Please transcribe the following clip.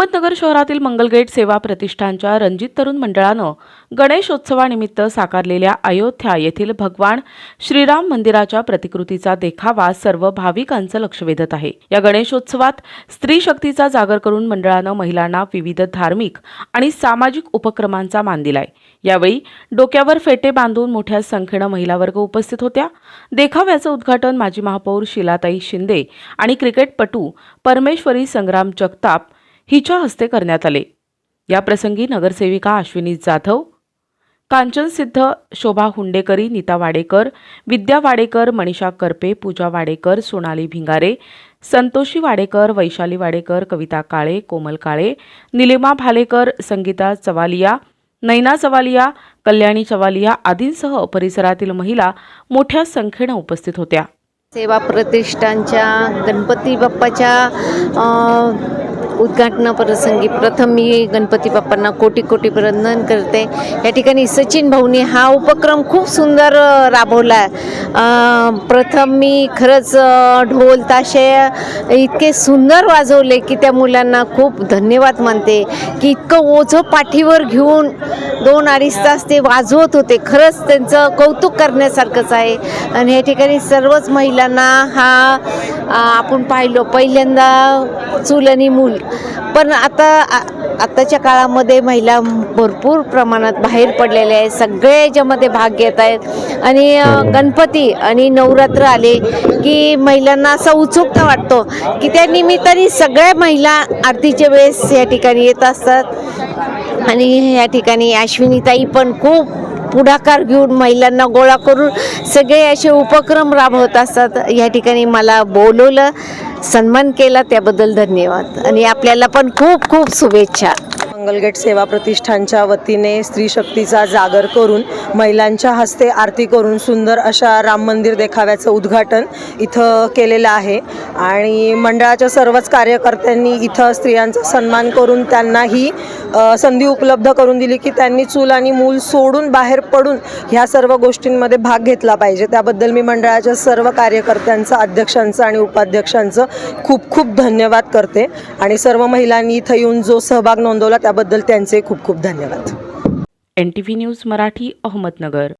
अहमदनगर शहरातील मंगलगेट सेवा प्रतिष्ठानच्या रणजित तरुण मंडळानं गणेशोत्सवानिमित्त साकारलेल्या अयोध्या येथील भगवान श्रीराम मंदिराच्या प्रतिकृतीचा देखावा सर्व भाविकांचं लक्ष वेधत आहे. या गणेशोत्सवात स्त्री शक्तीचा जागर करून मंडळानं महिलांना विविध धार्मिक आणि सामाजिक उपक्रमांचा मान दिलाय. यावेळी डोक्यावर फेटे बांधून मोठ्या संख्येनं महिला वर्ग उपस्थित होत्या. देखाव्याचं उद्घाटन माजी महापौर शिलाताई शिंदे आणि क्रिकेटपटू परमेश्वरी संग्राम जगताप हिच्या हस्ते करण्यात आले. याप्रसंगी नगरसेविका अश्विनी जाधव कांचनसिद्ध शोभा हुंडेकरी नीता वाडेकर विद्या वाडेकर मनीषा करपे पूजा वाडेकर सोनाली भिंगारे संतोषी वाडेकर वैशाली वाडेकर कविता काळे कोमल काळे निलिमा भालेकर संगीता चवालिया नैना चवालिया कल्याणी चवालिया आदींसह परिसरातील महिला मोठ्या संख्येनं उपस्थित होत्या. सेवा प्रतिष्ठानच्या गणपती बाप्पाच्या उद्घाटनाप्रसंगी प्रथम मी गणपती बाप्पांना कोटी कोटी वंदन करते. या ठिकाणी सचिन भाऊनी हा उपक्रम खूप सुंदर राबवला आहे प्रथम मी खरंच ढोल ताशे इतके सुंदर वाजवले की त्या मुलांना खूप धन्यवाद मानते की इतकं ओझं पाठीवर घेऊन दोन अडीच तास ते वाजवत होते. खरंच त्यांचं कौतुक करण्यासारखंच आहे. आणि या ठिकाणी सर्वच महिलांना हा आपण पाहिलो पहिल्यांदा चूल आणि मूल. पण आता आ- आताच्या काळामध्ये महिला भरपूर प्रमाणात बाहेर पडलेल्या आहेत सगळे याच्यामध्ये भाग घेत आहेत. आणि अ, गणपती आणि नवरात्र आले की महिलांना असा उत्सुकता वाटतो की त्या निमित्ताने सगळ्या महिला आरतीच्या वेळेस या ठिकाणी येत असतात. आणि या ठिकाणी अश्विनीताई पण खूप पुढाकार घेऊन महिलांना गोळा करून सगळे असे उपक्रम राबवत असतात. या ठिकाणी मला बोलवलं सन्मान केला त्याबद्दल धन्यवाद. आणि आपल्याला पण खूप खूप शुभेच्छा. मंगलगेट सेवा प्रतिष्ठानच्या वतीने स्त्री शक्तीचा जागर करून महिलांच्या हस्ते आरती करून सुंदर अशा राम मंदिर देखाव्याचं उद्घाटन इथं केलेलं आहे. आणि मंडळाच्या सर्वच कार्यकर्त्यांनी इथं स्त्रियांचा सन्मान करून त्यांना ही संधी उपलब्ध करून दिली की त्यांनी चूल आणि मूल सोडून बाहेर पडून ह्या सर्व गोष्टींमध्ये भाग घेतला पाहिजे. त्याबद्दल मी मंडळाच्या सर्व कार्यकर्त्यांचं अध्यक्षांचं आणि उपाध्यक्षांचं खूप खूप धन्यवाद करते. आणि सर्व महिलांनी इथं येऊन जो सहभाग नोंदवला त्याबद्दल त्यांचे खूप खूप धन्यवाद. N T V news Marathi Ahmednagar.